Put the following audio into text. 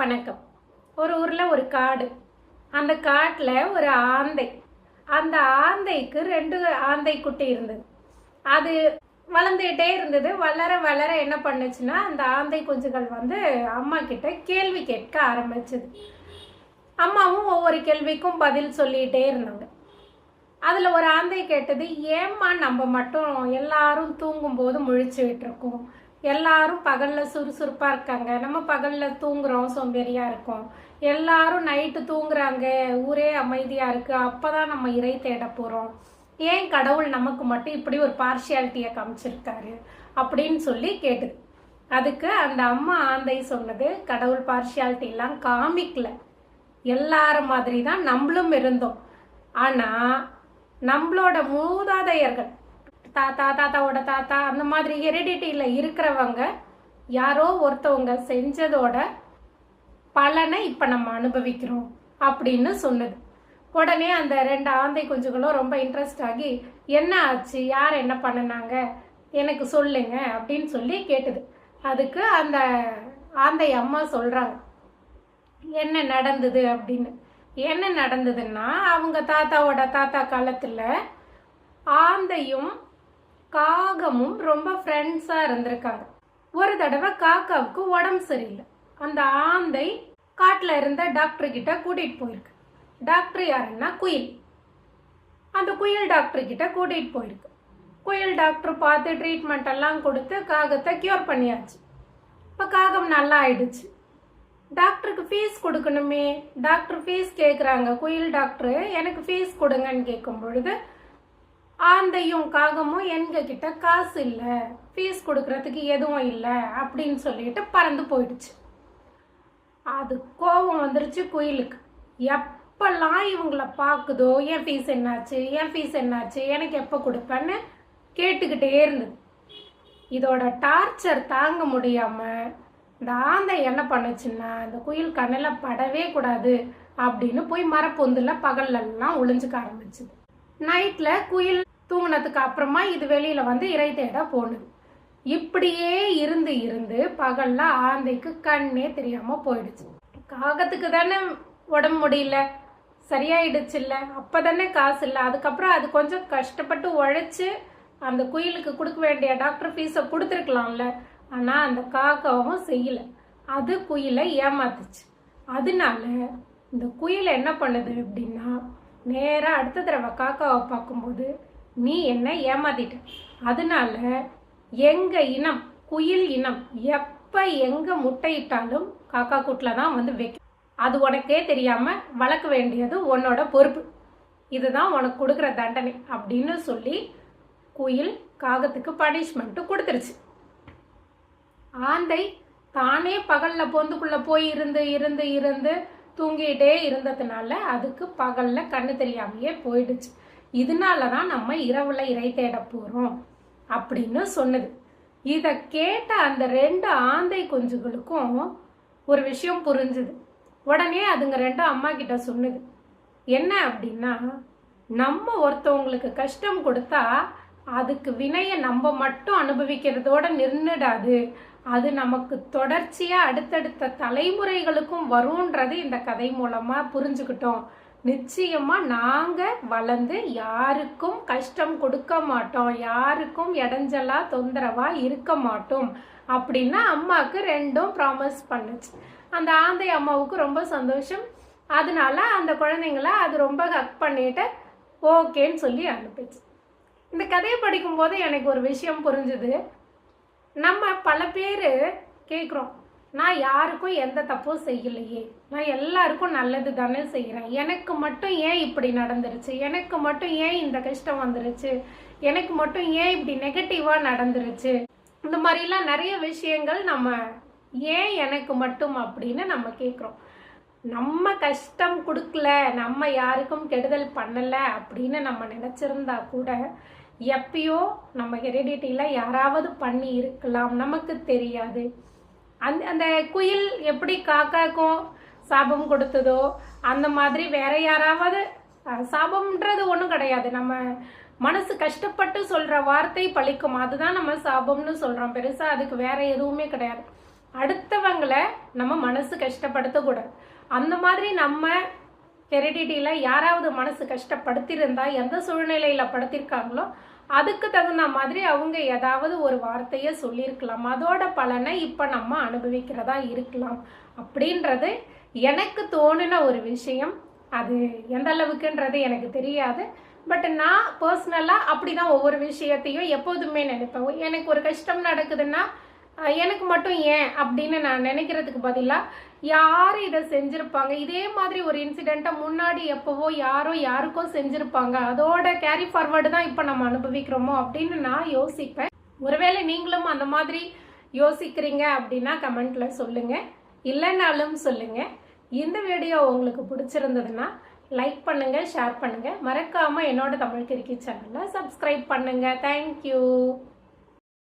வணக்கம். ஒரு ஊரில் ஒரு காடு. அந்த காட்டில் ஒரு ஆந்தை. அந்த ஆந்தைக்கு ரெண்டு ஆந்தை குட்டி இருந்தது. அது வளர்ந்துகிட்டே இருந்தது. வளர வளர என்ன பண்ணுச்சுன்னா அந்த ஆந்தை குஞ்சுகள் வந்து அம்மா கிட்ட கேள்வி கேட்க ஆரம்பிச்சது. அம்மாவும் ஒவ்வொரு கேள்விக்கும் பதில் சொல்லிகிட்டே இருந்தாங்க. அதில் ஒரு ஆந்தை கேட்டது ஏம்மா நம்ம மட்டும் எல்லாரும் தூங்கும்போது முழிச்சுக்கிட்டு இருக்கோம். எல்லாரும் பகலில் சுறுசுறுப்பாக இருக்காங்க. நம்ம பகலில் தூங்குறோம் சோம்பேறியாக இருக்கோம். எல்லாரும் நைட்டு தூங்குறாங்க. ஊரே அமைதியாக இருக்கு. அப்போ தான் நம்ம இறை தேட போகிறோம் ஏன் கடவுள் நமக்கு மட்டும் இப்படி ஒரு பார்ஷியாலிட்டியை காமிச்சிருக்காரு? அப்படின்னு சொல்லி கேட்டுது அதுக்கு அந்த அம்மா ஆந்தை சொன்னது கடவுள் பார்ஷியாலிட்டிலாம் காமிக்கல. எல்லார மாதிரி தான் நம்மளும் இருந்தோம். ஆனால் நம்மளோட மூதாதையர்கள் தாத்தா தாத்தாவோட தாத்தா அந்த மாதிரி ஹெரிடிட்டியில் இருக்கிறவங்க யாரோ ஒருத்தவங்க செஞ்சதோட பலனை இப்போ நம்ம அனுபவிக்கிறோம் அப்படின்னு சொன்னது. உடனே அந்த ரெண்டு ஆந்தை குஞ்சுகளும் ரொம்ப இன்ட்ரெஸ்ட் ஆகி என்ன ஆச்சு? யார் என்ன பண்ணுனாங்க? எனக்கு சொல்லுங்க அப்படின்னு சொல்லி கேட்டுது. அதுக்கு அந்த ஆந்தை அம்மா சொல்கிறாங்க என்ன நடந்தது? அப்படின்னு. என்ன நடந்ததுன்னா அவங்க தாத்தாவோட தாத்தா காலத்தில் ஆந்தையும் காகமும் ரொம்ப ஃப்ரெண்ட்ஸாக இருந்திருக்காங்க. ஒரு தடவை காக்காவுக்கு உடம்பு சரியில்லை. அந்த ஆந்தை காட்டில் இருந்த டாக்டர் கிட்ட கூட்டிகிட்டு போயிருக்கு. டாக்டர் யாருன்னா குயில். அந்த குயில் டாக்டர் கிட்ட கூட்டிகிட்டு போயிருக்கு. குயில் டாக்டர் பார்த்து ட்ரீட்மெண்ட் எல்லாம் கொடுத்து காகத்தை க்யூர் பண்ணியாச்சு. இப்போ காகம் நல்லா ஆயிடுச்சு. டாக்டருக்கு ஃபீஸ் கொடுக்கணுமே. டாக்டர் ஃபீஸ் கேட்குறாங்க குயில் டாக்டரு எனக்கு ஃபீஸ் கொடுங்கன்னு கேட்கும் பொழுது ஆந்தையும் காகமும் எங்க கிட்ட காசு இல்லை ஃபீஸ் கொடுக்கறதுக்கு எதுவும் இல்லை அப்படின்னு சொல்லிட்டு பறந்து போயிடுச்சு. அது கோபம் வந்துருச்சு குயிலுக்கு. எப்பெல்லாம் இவங்கள பார்க்குதோ என் ஃபீஸ் என்னாச்சு? என் ஃபீஸ் என்னாச்சு? எனக்கு எப்போ கொடுப்பேன்னு? கேட்டுக்கிட்டே இருந்தது. இதோட டார்ச்சர் தாங்க முடியாமல் இந்த ஆந்தை என்ன பண்ணுச்சுன்னா இந்த குயில் கண்ணில் படவே கூடாது அப்படின்னு போய் மரப்பொந்தில் பகல்லெல்லாம் ஒளிஞ்சுக்க ஆரம்பிச்சுது. நைட்டில் குயில் தூங்கினதுக்கு அப்புறமா இது வெளியில் வந்து இறை தேட போனது. இப்படியே இருந்து இருந்து பகல்ல ஆந்தைக்கு கண்ணே தெரியாமல் போயிடுச்சு. காகத்துக்கு தானே உடம்பு முடியல சரியாயிடுச்சு இல்லை அப்போ தானே காசு இல்லை. அதுக்கப்புறம் அது கொஞ்சம் கஷ்டப்பட்டு உழைச்சி அந்த குயிலுக்கு கொடுக்க வேண்டிய டாக்டர் ஃபீஸை கொடுத்துருக்கலாம்ல. ஆனால் அந்த காக்காவும் செய்யலை. அது குயிலை ஏமாத்துச்சு. அதனால இந்த குயில் என்ன பண்ணுது அப்படின்னா நேராக அடுத்த தடவை காக்காவை பார்க்கும்போது நீ என்ன ஏமாத்திட்ட. அதனால எங்க இனம் குயில் இனம் எப்போ எங்கே முட்டையிட்டாலும் காக்கா கூட்டில் தான் வந்து வைக்கும். அது உனக்கே தெரியாம வளர்க்க வேண்டியது உன்னோட பொறுப்பு. இதுதான் உனக்கு கொடுக்குற தண்டனை அப்படின்னு சொல்லி குயில் காகத்துக்கு பனிஷ்மெண்ட்டு கொடுத்துருச்சு. ஆந்தை தானே பகலில் பொந்துக்குள்ளே போய் இருந்து இருந்து இருந்து தூங்கிட்டே இருந்ததுனால அதுக்கு பகலில் கண்ணு தெரியாமையே போயிடுச்சு. இதனால தான் நம்ம இரவுல இறை தேட போறோம் அப்படின்னு சொன்னது. இதை கேட்ட அந்த ரெண்டு ஆந்தை குஞ்சுகளுக்கும் ஒரு விஷயம் புரிஞ்சுது. உடனே அதுங்க ரெண்டும் அம்மா கிட்ட சொன்னது என்ன அப்படின்னா நம்ம ஒருத்தவங்களுக்கு கஷ்டம் கொடுத்தா அதுக்கு வினையை நம்ம மட்டும் அனுபவிக்கிறதோட நின்றுடாது அது நமக்கு தொடர்ச்சியாக அடுத்தடுத்த தலைமுறைகளுக்கும் வரும்ன்றது இந்த கதை மூலமாக புரிஞ்சுக்கிட்டோம். நிச்சயமாக நாங்கள் வளர்ந்து யாருக்கும் கஷ்டம் கொடுக்க மாட்டோம். யாருக்கும் இடைஞ்சலாக தொந்தரவாக இருக்க மாட்டோம். அப்படின்னு அம்மாவுக்கு ரெண்டும் ப்ராமிஸ் பண்ணுச்சு. அந்த ஆந்தை அம்மாவுக்கு ரொம்ப சந்தோஷம். அதனால அந்த குழந்தைங்கள அது ரொம்ப ஹக் பண்ணிட்டு ஓகேன்னு சொல்லி அனுப்பிச்சு. இந்த கதையை படிக்கும்போது எனக்கு ஒரு விஷயம் புரிஞ்சுது. நம்ம பல பேர் கேட்குறோம் நான் யாருக்கும் எந்த தப்பும் செய்யலையே. நான் எல்லாருக்கும் நல்லது தானே செய்கிறேன் எனக்கு மட்டும் ஏன் இப்படி நடந்துருச்சு? எனக்கு மட்டும் ஏன் இந்த கஷ்டம் வந்துருச்சு? எனக்கு மட்டும் ஏன் இப்படி நெகட்டிவாக நடந்துருச்சு? இந்த மாதிரிலாம் நிறைய விஷயங்கள் நம்ம ஏன் எனக்கு மட்டும் அப்படின்னு நம்ம கேட்குறோம் நம்ம கஷ்டம் கொடுக்கல நம்ம யாருக்கும் கெடுதல் பண்ணலை அப்படின்னு நம்ம நினச்சிருந்தா கூட எப்பயோ நம்ம ஹெரிடிட்டியில் யாராவது பண்ணி இருக்கலாம். நமக்கு தெரியாது. அந்த அந்த குயில் எப்படி காக்காக்கும் சாபம் கொடுத்ததோ அந்த மாதிரி வேற யாராவது சாபம்ன்றது ஒன்றும் கிடையாது. நம்ம மனசு கஷ்டப்பட்டு சொல்ற வார்த்தை பழிக்கும். அதுதான் நம்ம சாபம்னு சொல்றோம். பெருசா அதுக்கு வேற எதுவுமே கிடையாது. அடுத்தவங்களை நம்ம மனசு கஷ்டப்படுத்தக்கூடாது. அந்த மாதிரி நம்ம ஹெரிடிட்டியில் யாராவது மனசு கஷ்டப்படுத்தியிருந்தா எந்த சூழ்நிலையில் படுத்திருக்காங்களோ அதுக்கு தகுந்த மாதிரி அவங்க ஏதாவது ஒரு வார்த்தையை சொல்லியிருக்கலாம். அதோட பலனை இப்போ நம்ம அனுபவிக்கிறதா இருக்கலாம். அப்படின்றது எனக்கு தோணுன ஒரு விஷயம். அது எந்த அளவுக்குன்றது எனக்கு தெரியாது. பட் நான் பர்சனலாக அப்படி தான் ஒவ்வொரு விஷயத்தையும் எப்போதுமே நினைப்பேன். எனக்கு ஒரு கஷ்டம் நடக்குதுன்னா எனக்கு மட்டும் ஏன் அப்படின்னு நான் நினைக்கிறதுக்கு பதிலாக யார் இதை செஞ்சுருப்பாங்க? இதே மாதிரி ஒரு இன்சிடெண்ட்டை முன்னாடி எப்போவோ யாரோ யாருக்கோ செஞ்சுருப்பாங்க. அதோட கேரி ஃபார்வர்டு தான் இப்போ நம்ம அனுபவிக்கிறோமோ அப்படின்னு நான் யோசிப்பேன். ஒருவேளை நீங்களும் அந்த மாதிரி யோசிக்கிறீங்க அப்படின்னா கமெண்ட்டில் சொல்லுங்கள் இல்லைனாலும் சொல்லுங்கள் இந்த வீடியோ உங்களுக்கு பிடிச்சிருந்ததுன்னா லைக் பண்ணுங்கள் ஷேர் பண்ணுங்கள் மறக்காமல் என்னோட தமிழ் கிரிக்கெட் சேனலை சப்ஸ்கிரைப் பண்ணுங்கள் தேங்க்யூ